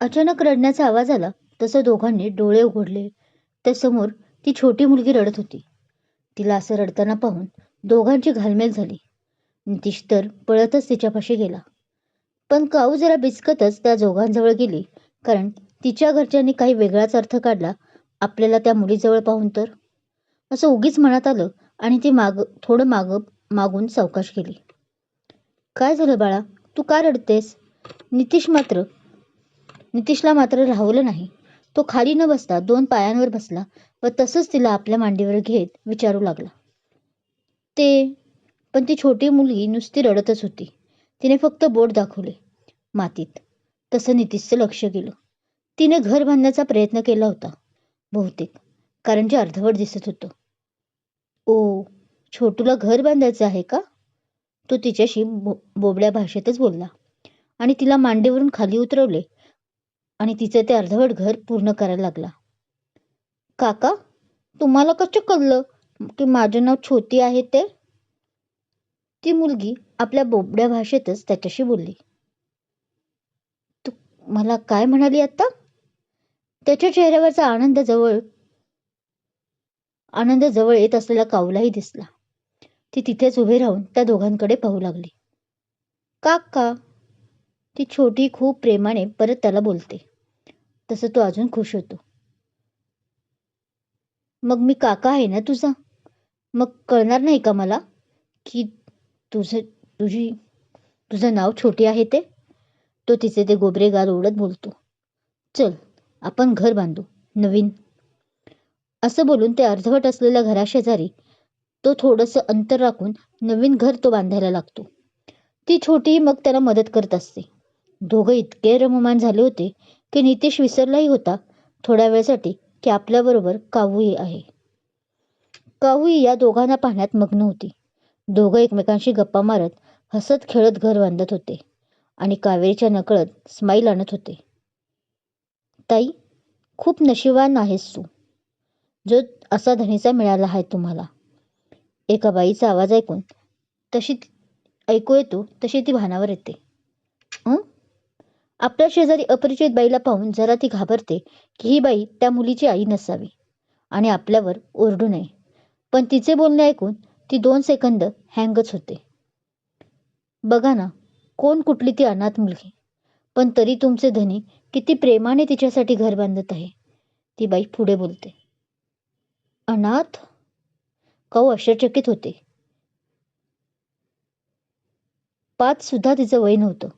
अचानक रडण्याचा आवाज आला. तसं दोघांनी डोळे उघडले. त्यासमोर ती छोटी मुलगी रडत होती. तिला असं रडताना पाहून दोघांची घालमेल झाली. नितीश तर पळतच तिच्यापाशी गेला. पण काऊ जरा बिचकतच त्या दोघांजवळ गेली. कारण तिच्या घरच्यांनी काही वेगळाच अर्थ काढला आपल्याला त्या मुलीजवळ पाहून तर. असं उगीच मनात आलं आणि ती माग थोडं माग मागून सावकाश केली काय झालं बाळा? तू का रडतेस? नितीश मात्र नितीशला मात्र राहवलं नाही. तो खाली न बसता दोन पायांवर बसला व तसंच तिला आपल्या मांडीवर घेत विचारू लागला. ते पण ती छोटी मुलगी नुसती रडतच होती. तिने फक्त बोट दाखवले मातीत. तसं नितीशचं लक्ष गेलं. तिने घर बांधण्याचा प्रयत्न केला होता बहुतेक कारण जे अर्धवट दिसत होतं. ओ छोटूला घर बांधायचं आहे का? तो तिच्याशी बो बोबड्या भाषेतच बोलला आणि तिला मांडीवरून खाली उतरवले आणि तिचं ते अर्धवट घर पूर्ण करायला लागला. काका तुम्हाला कसं कळलं की माझं नाव छोटी आहे ते? ती मुलगी आपल्या बोबड्या भाषेतच त्याच्याशी बोलली. तू मला काय म्हणाली आता त्याच्या चेहऱ्यावरचा आनंद जवळ आनंद जवळ येत असलेला काऊलाही दिसला. ती तिथेच उभे राहून त्या दोघांकडे पाहू लागली. काका ती छोटी खूप प्रेमाने परत त्याला बोलते. तसं तो अजून खुश होतो. मग मी काका आहे ना तुझा? मग कळणार नाही का मला की तुझं तुझी तुझं नाव छोटी आहे ते? तो तिचे ते गोबरेगार ओढत बोलतो. चल आपण घर बांधू नवीन. असं बोलून ते अर्धवट असलेल्या घराशेजारी तो थोडंसं अंतर राखून नवीन घर तो बांधायला लागतो. ती छोटी मग त्याला मदत करत असते. दोघं इतके रममान झाले होते की नितीश विसरलाही होता. थोड्या वेळसाठी की आपल्याबरोबर कावूही आहे. कावूही या दोघांना पाहण्यात मग्न होती. दोघं एकमेकांशी गप्पा मारत हसत खेळत घर बांधत होते आणि कावेरीच्या नकळत स्माईल आणत होते. ताई खूप नशिबान आहेस तू. जो असा धनीचा मिळाला आहे तुम्हाला. एका बाईचा आवाज ऐकून तशी ऐकू येतो तशी ती भानावर येते. आपल्या शेजारी अपरिचित बाईला पाहून जरा ती घाबरते की ही बाई त्या मुलीची आई नसावी आणि आपल्यावर ओरडू नये. पण तिचे बोलणे ऐकून ती दोन सेकंद हँगच होते. बघा ना कोण कुठली ती अनाथ मुलगी? पण तरी तुमचे धनी किती प्रेमाने तिच्यासाठी घर बांधत आहे. ती बाई पुढे बोलते. अनाथ? काऊ आश्चर्यचकित होते. पाच सुद्धा तिचं वय नव्हतं.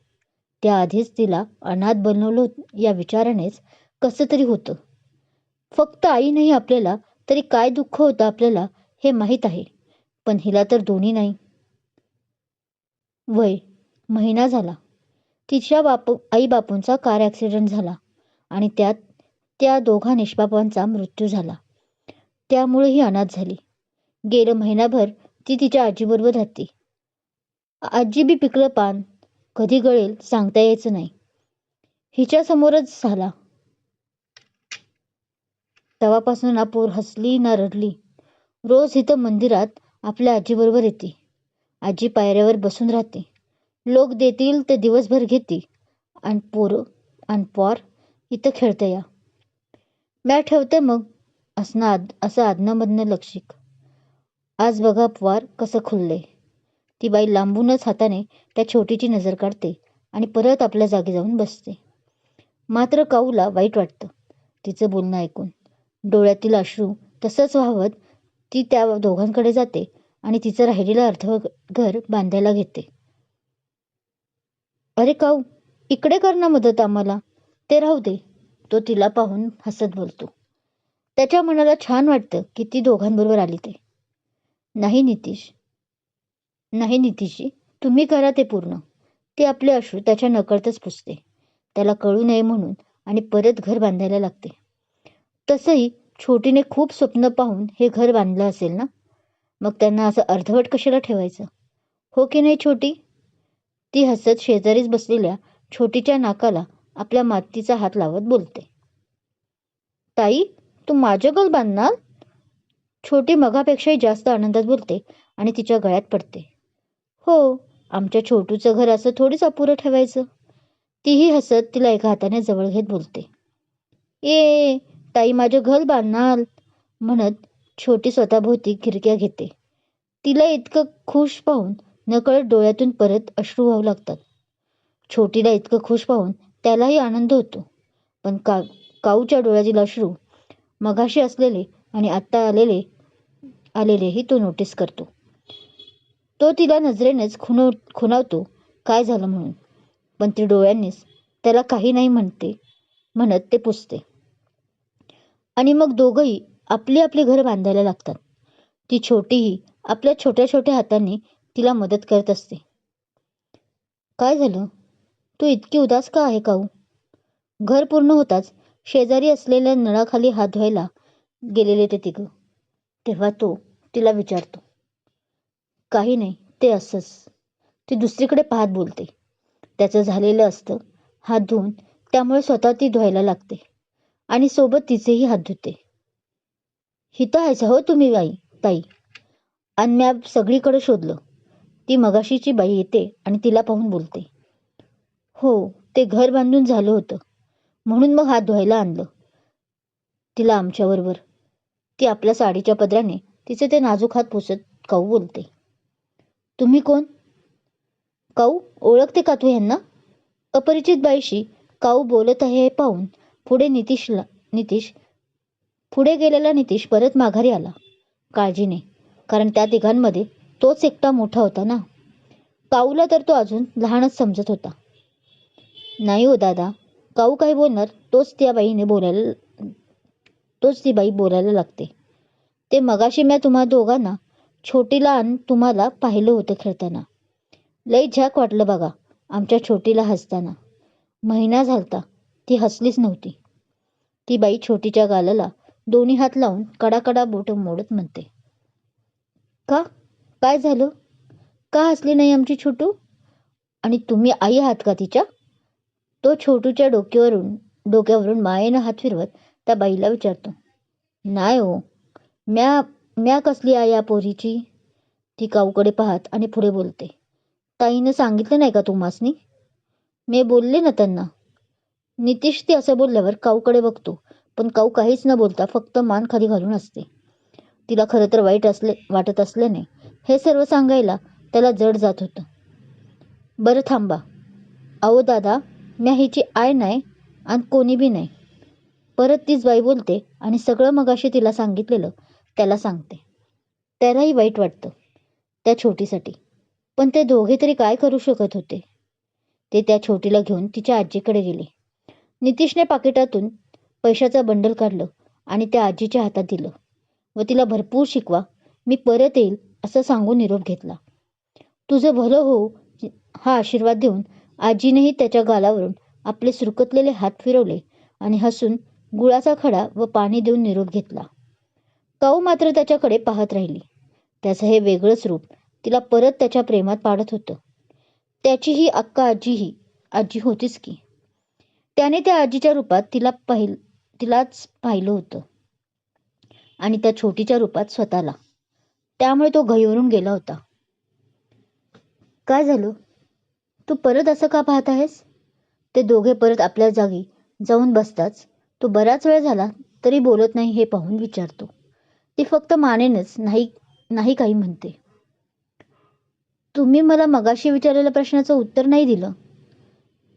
त्याआधीच तिला अनाथ बनवलं या विचारानेच कसं तरी होतं. फक्त आई नाही आपल्याला तरी काय दुःख होतं आपल्याला हे माहीत आहे पण हिला तर दोन्ही नाही. वय महिना झाला. तिच्या बापू आई बापूंचा कार ॲक्सिडेंट झाला आणि त्यात त्या दोघा निष्पापांचा मृत्यू झाला. त्यामुळे ही अनाथ झाली. गेलं महिनाभर ती तिच्या आजीबरोबर राहते. आजी बी पिकलं पान कधी गळेल सांगता यायचं नाही. हिच्या समोरच झाला. तेव्हापासून ना पोर हसली ना रडली. रोज इथं मंदिरात आपल्या आजीबरोबर येते. आजी पायऱ्यावर बसून राहते. लोक देतील ते दिवसभर घेते. आणि पोरं आणि पॉर इथं खेळते या. म्या ठेवते मग असणं आद असं आदनामधनं लक्षिक. आज बघा पवार कसं खुलले ती बाई लांबूनच हाताने त्या छोटीची नजर काढते आणि परत आपल्या जागी जाऊन बसते. मात्र काऊला वाईट वाटतं. तिचं बोलणं ऐकून डोळ्यातील अश्रू तसंच व्हावत ती त्या दोघांकडे जाते आणि तिचं राहिलेलं अर्थ घर बांधायला घेते. अरे काऊ इकडे कर ना मदत आम्हाला. ते राहू दे. तो तिला पाहून हसत बोलतो. त्याच्या मनाला छान वाटतं की ती दोघांबरोबर आली ते. नाही नितीश नाही नितीशजी तुम्ही करा ते पूर्ण. ते आपले अश्रू त्याच्या नकळतच पुसते. त्याला कळू नये म्हणून आणि परत घर बांधायला लागते. तसंही छोटीने खूप स्वप्न पाहून हे घर बांधलं असेल ना? मग त्यांना असं अर्धवट कशाला ठेवायचं? हो की नाही छोटी? ती हसत शेजारीच बसलेल्या छोटीच्या नाकाला आपल्या मातीचा हात लावत बोलते. ताई तू माझं घर बांधणार? छोटी मगापेक्षाही जास्त आनंदात बोलते आणि तिच्या गळ्यात पडते. हो आमच्या छोटूचं घर असं थोडीच अपुरं ठेवायचं. तीही हसत तिला एका हाताने जवळ घेत बोलते. ए ताई माझे घर बांधणार म्हणत छोटी स्वतःभोवती खिडक्या घेते. तिला इतकं खुश पाहून नकळत डोळ्यातून परत अश्रू व्हावं लागतात. छोटीला इतकं खुश पाहून त्यालाही आनंद होतो. पण का काऊच्या डोळ्यातील अश्रू मगाशी असलेले आणि आत्ता आलेले आलेलेही तो नोटीस करतो. तो तिला नजरेनेच खुनव खुणावतो. काय झालं म्हणून? पण ती डोळ्यांनीच. त्याला काही नाही म्हणते. म्हणत ते पुसते. आणि मग दोघंही आपली आपली घरं बांधायला लागतात. ती छोटीही आपल्या छोट्या छोट्या हातांनी तिला मदत करत असते. काय झालं? तू इतकी उदास का आहे काऊ घर पूर्ण होताच शेजारी असलेल्या नळाखाली हात धुवायला गेलेले ते तिघं. तेव्हा तो तिला विचारतो. काही नाही ते असंच. ती दुसरीकडे पाहत बोलते. त्याचं झालेलं असतं. हात धुवून त्यामुळे स्वतः ती धुवायला लागते. आणि सोबत तिचेही हात धुते. हिथं आहेस हो तुम्ही बाई ताई. आणि सगळीकडे शोधलं. ती मगाशीची बाई येते आणि तिला पाहून बोलते. हो ते घर बांधून झालं होतं. म्हणून मग हात धुवायला आणलं. तिला आमच्याबरोबर. ती आपल्या साडीच्या पदराने तिचे ते नाजूक हात पुसत काऊ बोलते. तुम्ही कोण? काऊ ओळखते का तू ह्यांना? अपरिचित बाईशी काऊ बोलत आहे हे पाहून पुढे नितीशला नितीश पुढे गेलेला नितीश परत माघारी आला. काळजीने कारण त्या तिघांमध्ये तोच एकटा मोठा होता ना? काऊला तर तो अजून लहानच समजत होता. नाही हो दादा काऊ काही बोलणार तोच त्या बाईने बोलायला तोच ती बाई बोलायला लागते. ते मगाशी मी तुम्हा दोघांना छोटी लहान तुम्हाला पाहिलं होतं खेळताना. लई झॅक वाटलं बघा आमच्या छोटीला हसताना. महिना झालता ती हसलीच नव्हती. ती बाई छोटीच्या गालाला दोन्ही हात लावून कडाकडा बोट मोडत म्हणते. का? काय झालं? का हसली नाही आमची छोटू? आणि तुम्ही आई आहात का तिच्या? तो छोटूच्या डोक्यावरून डोक्यावरून मायेनं हात फिरवत त्या बाईला विचारतो. नाही हो म्या म्या कसली आहे या पोरीची? ती काऊकडे पाहत आणि पुढे बोलते. ताईनं सांगितलं नाही का तुम्हासनी? मी बोलले ना त्यांना. नितीश ती असं बोलल्यावर काऊकडे बघतो पण काऊ काहीच न बोलता फक्त मान खाली घालून असते. तिला खरं तर वाईट असले वाटत असल्याने हे सर्व सांगायला त्याला जड जात होतं. बरं थांबा. अहो दादा म्या हिची आय नाही आणि कोणी बी नाही. परत तीच बाई बोलते आणि सगळं मगाशी तिला सांगितलेलं त्याला सांगते. त्यालाही वाईट वाटतं त्या छोटीसाठी. पण ते दोघे तरी काय करू शकत होते? ते त्या छोटीला घेऊन तिच्या आजीकडे गेले. नितीशने पाकिटातून पैशाचं बंडल काढलं आणि त्या आजीच्या हातात दिलं. व तिला भरपूर शिकवा मी परत येईल असं सांगून निरोप घेतला. तुझं भलं हो हा आशीर्वाद देऊन आजीनेही त्याच्या गालावरून आपले सुरकतलेले हात फिरवले आणि हसून गुळाचा खडा व पाणी देऊन निरोप घेतला. काऊ मात्र त्याच्याकडे पाहत राहिली. त्याचं हे वेगळंच रूप तिला परत त्याच्या प्रेमात पाडत होतं. त्याचीही अक्का आजीही आजी होतीच की. त्याने त्या आजीच्या रूपात तिला पाहिल तिलाच पाहिलं होतं. आणि त्या छोटीच्या रूपात स्वतःला. त्यामुळे तो घईवरून गेला होता. काय झालं? तू परत असं का पाहत आहेस? ते दोघे परत आपल्या जागी जाऊन बसताच तो बराच वेळ झाला तरी बोलत नाही हे पाहून विचारतो. ती फक्त मानेनच नाही नाही काही म्हणते. तुम्ही मला मगाशी विचारलेल्या प्रश्नाचं उत्तर नाही दिलं.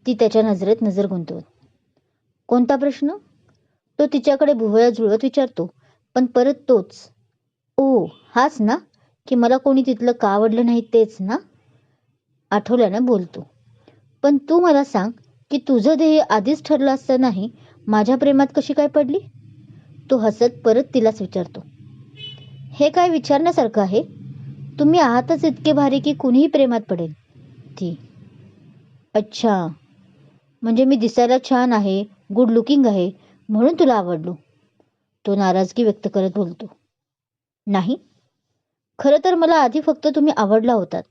ती त्याच्या नजरेत नजर गुंतवत. कोणता प्रश्न? तो तिच्याकडे भुवया जुळवत विचारतो पण परत तोच. ओ हाच ना? की मला कोणी तिथलं का आवडलं नाही तेच ना? आठवल्यानं बोलतो. पण तू मला सांग की तुझं ध्येय आधीच ठरलं असतं नाही माझ्या प्रेमात कशी काय पडली? तो हसत परत तिलाच विचारतो. हे काय विचारण्यासारखं आहे? तुम्ही आहातच इतके भारी की कुणीही प्रेमात पडेल. ती. अच्छा. म्हणजे मी दिसायला छान आहे गुड लुकिंग आहे म्हणून तुला आवडलो. तो नाराजगी व्यक्त करत बोलतो. नाही. खरं तर मला आधी फक्त तुम्ही आवडला होतात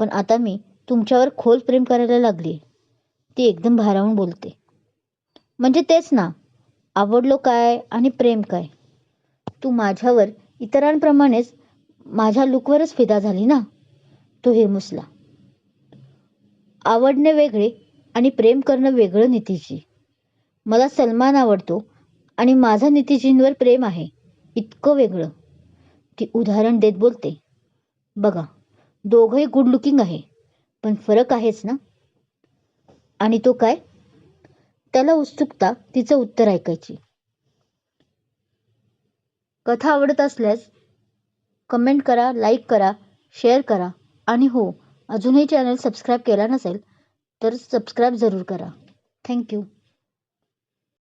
पण आता मी तुमच्यावर खोल प्रेम करायला लागली ती एकदम भारावून बोलते. म्हणजे तेच ना. आवडलो काय आणि प्रेम काय? तू माझ्यावर इतरांप्रमाणेच माझ्या लुकवरच फिदा झाली ना? तो हिरमुसला आवडणे वेगळे आणि प्रेम करणं वेगळं नितीजी. मला सलमान आवडतो आणि माझं नितीजींवर प्रेम आहे इतकं वेगळं. ती उदाहरण देत बोलते बघा दोघंही गुड लुकिंग आहे पण फरक आहेच ना? आणि तो काय? त्याला उत्सुकता तिचं उत्तर ऐकायची. कथा आवडत असल्यास कमेंट करा लाईक करा शेअर करा. आणि हो अजूनही चॅनल सबस्क्राईब केला नसेल तर सबस्क्राईब जरूर करा. थँक्यू